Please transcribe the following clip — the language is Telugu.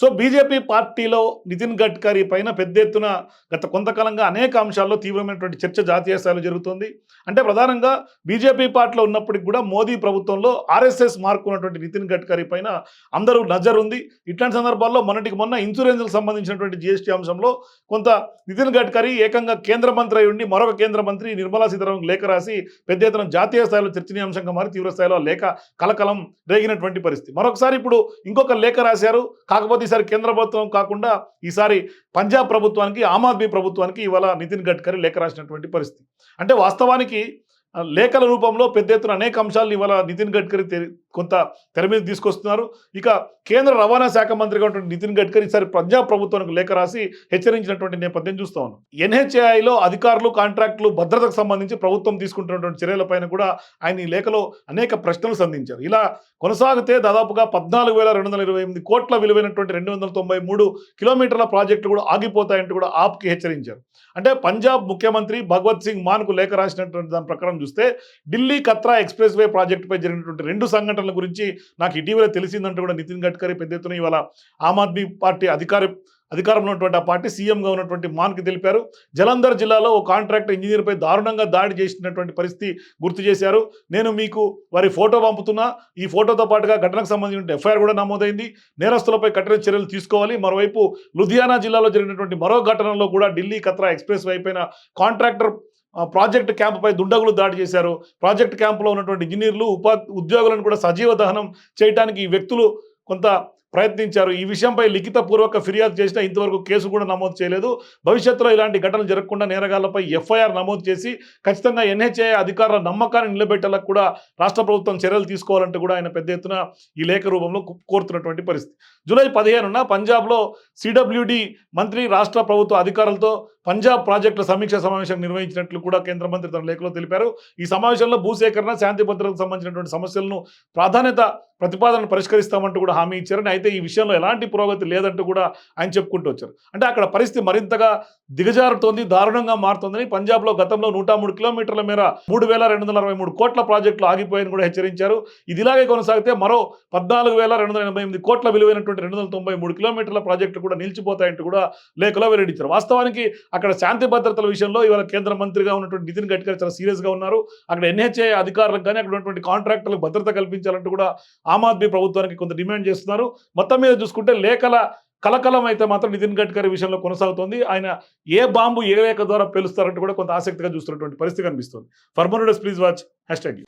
సో బీజేపీ పార్టీలో నితిన్ గడ్కరీ పైన పెద్ద ఎత్తున గత కొంతకాలంగా అనేక అంశాల్లో తీవ్రమైనటువంటి చర్చ జాతీయ స్థాయిలో జరుగుతుంది. అంటే ప్రధానంగా బీజేపీ పార్టీలో ఉన్నప్పటికి కూడా మోదీ ప్రభుత్వంలో ఆర్ఎస్ఎస్ మార్కు ఉన్నటువంటి నితిన్ గడ్కరీ పైన అందరూ నజర్ ఉంది ఇట్లాంటి సందర్భాల్లో మొన్నటికి మొన్న ఇన్సూరెన్స్కి సంబంధించినటువంటి జిఎస్టీ అంశంలో కొంత నితిన్ గడ్కరీ ఏకంగా కేంద్ర మంత్రి అయి ఉండి మరొక కేంద్ర మంత్రి నిర్మలా సీతారామన్ లేఖ రాసి పెద్ద ఎత్తున జాతీయ స్థాయిలో చర్చనీయాంశంగా మారి తీవ్ర స్థాయిలో లేఖ కలకలం రేగినటువంటి పరిస్థితి. మరొకసారి ఇప్పుడు ఇంకొక లేఖ రాశారు. కాకపోతే ఈసారి కేంద్ర ప్రభుత్వం కాకుండా ఈసారి పంజాబ్ ప్రభుత్వానికి ఆమ్ ఆద్మీ ప్రభుత్వానికి ఇవాళ నితిన్ గడ్కరీ లేఖ రాసినటువంటి పరిస్థితి. అంటే వాస్తవానికి లేఖల రూపంలో పెద్ద ఎత్తున అనేక అంశాలను ఇవాళ నితిన్ గడ్కరీ తె- కొంత తెర మీద తీసుకొస్తున్నారు. ఇక కేంద్ర రవాణా శాఖ మంత్రిగా ఉన్నటువంటి నితిన్ గడ్కరీ ఈసారి పంజాబ్ ప్రభుత్వానికి లేఖ రాసి హెచ్చరించినటువంటి నేపథ్యం చూస్తా ఉన్నాం. ఎన్హెచ్ఏఐలో అధికారులు కాంట్రాక్టులు భద్రతకు సంబంధించి ప్రభుత్వం తీసుకుంటున్నటువంటి చర్యలపైన కూడా ఆయన ఈ లేఖలో అనేక ప్రశ్నలు సంధించారు. ఇలా కొనసాగితే దాదాపుగా పద్నాలుగు వేల రెండు వందల ఇరవై ఎనిమిది కోట్ల విలువైనటువంటి రెండు వందల తొంభై మూడు కిలోమీటర్ల ప్రాజెక్టులు కూడా ఆగిపోతాయంటూ కూడా ఆప్కి హెచ్చరించారు. అంటే పంజాబ్ ముఖ్యమంత్రి భగవత్ సింగ్ మాన్కు లేఖ రాసినటువంటి దాని ప్రకారం చూస్తే ఢిల్లీ కత్రా ఎక్స్ప్రెస్ వే ప్రాజెక్టుపై జరిగినటువంటి రెండు సంఘటనల గురించి నాకు ఇటీవల తెలిసిందంటూ కూడా నితిన్ గడ్కరీ పెద్ద ఎత్తున ఇవాళ ఆమ్ ఆద్మీ పార్టీ అధికార అధికారంలో ఉన్నటువంటి ఆ పార్టీ సీఎంగా ఉన్నటువంటి మాన్కి తెలిపారు. జలంధర్ జిల్లాలో ఓ కాంట్రాక్టర్ ఇంజనీర్పై దారుణంగా దాడి చేసినటువంటి పరిస్థితి గుర్తు చేశారు. నేను మీకు వారి ఫోటో పంపుతున్నా. ఈ ఫోటోతో పాటుగా ఘటనకు సంబంధించిన ఎఫ్ఐఆర్ కూడా నమోదైంది. నేరస్తులపై కఠిన చర్యలు తీసుకోవాలి. మరోవైపు లుధియానా జిల్లాలో జరిగినటువంటి మరో ఘటనలో కూడా ఢిల్లీ కత్రా ఎక్స్ప్రెస్ వైపైన కాంట్రాక్టర్ ప్రాజెక్ట్ క్యాంపుపై దుండగులు దాడి చేశారు. ప్రాజెక్ట్ క్యాంపులో ఉన్నటువంటి ఇంజనీర్లు ఉపా ఉద్యోగులను కూడా సజీవ దహనం చేయడానికి ఈ వ్యక్తులు కొంత ప్రయత్నించారు. ఈ విషయంపై లిఖిత పూర్వక ఫిర్యాదు చేసినా ఇంతవరకు కేసు కూడా నమోదు చేయలేదు. భవిష్యత్తులో ఇలాంటి ఘటనలు జరగకుండా నేరగాళ్ళపై ఎఫ్ఐఆర్ నమోదు చేసి ఖచ్చితంగా ఎన్హెచ్ఏ అధికారుల నమ్మకాన్ని నిలబెట్టేలా కూడా రాష్ట్ర ప్రభుత్వం చర్యలు తీసుకోవాలంటూ కూడా ఆయన పెద్ద ఎత్తున ఈ లేఖ రూపంలో కోరుతున్నటువంటి పరిస్థితి. జూలై పదిహేనున పంజాబ్లో సిడబ్ల్యూడి మంత్రి రాష్ట్ర ప్రభుత్వ అధికారులతో పంజాబ్ ప్రాజెక్టుల సమీక్ష సమావేశం నిర్వహించినట్లు కూడా కేంద్ర మంత్రి తన లేఖలో తెలిపారు. ఈ సమావేశంలో భూసేకరణ శాంతి భద్రతకు సంబంధించినటువంటి సమస్యలను ప్రాధాన్యత ప్రతిపాదనలు పరిష్కరిస్తామంటూ కూడా హామీ ఇచ్చారని అయితే ఈ విషయంలో ఎలాంటి పురోగతి లేదంటూ కూడా ఆయన చెప్పుకుంటూ వచ్చారు. అంటే అక్కడ పరిస్థితి మరింతగా దిగజారుతోంది దారుణంగా మారుతోందని పంజాబ్లో గతంలో నూట మూడు కిలోమీటర్ల మేర మూడు వేల రెండు వందల అరవై మూడు కోట్ల ప్రాజెక్టులు ఆగిపోయాయని కూడా హెచ్చరించారు. ఇది ఇలాగే కొనసాగితే మరో పద్నాలుగు వేల రెండు వందల ఎనభై ఎనిమిది కోట్ల విలువైనటువంటి రెండు వందల తొంభై మూడు కిలోమీటర్ల ప్రాజెక్టు కూడా నిలిచిపోతాయంటూ కూడా లేఖలో వెల్లడించారు. వాస్తవానికి అక్కడ శాంతి భద్రతల విషయంలో ఇవాళ కేంద్ర మంత్రిగా ఉన్నటువంటి నితిన్ గడ్కరీ చాలా సీరియస్గా ఉన్నారు. అక్కడ ఎన్హెచ్ఏ అధికారులకు కానీ అక్కడ ఉన్నటువంటి కాంట్రాక్టర్లకు భద్రత కల్పించాలంటూ కూడా ఆమ్ ఆద్మీ ప్రభుత్వానికి కొంత డిమాండ్ చేస్తున్నారు. మొత్తం మీద చూసుకుంటే లేఖల కలకలం అయితే మాత్రం నితిన్ గడ్కరీ విషయంలో కొనసాగుతోంది. ఆయన ఏ బాంబు ఏ రేఖ ద్వారా పేలుస్తారంటూ కూడా కొంత ఆసక్తిగా చూస్తున్నటువంటి పరిస్థితి కనిపిస్తుంది. For please watch hashtag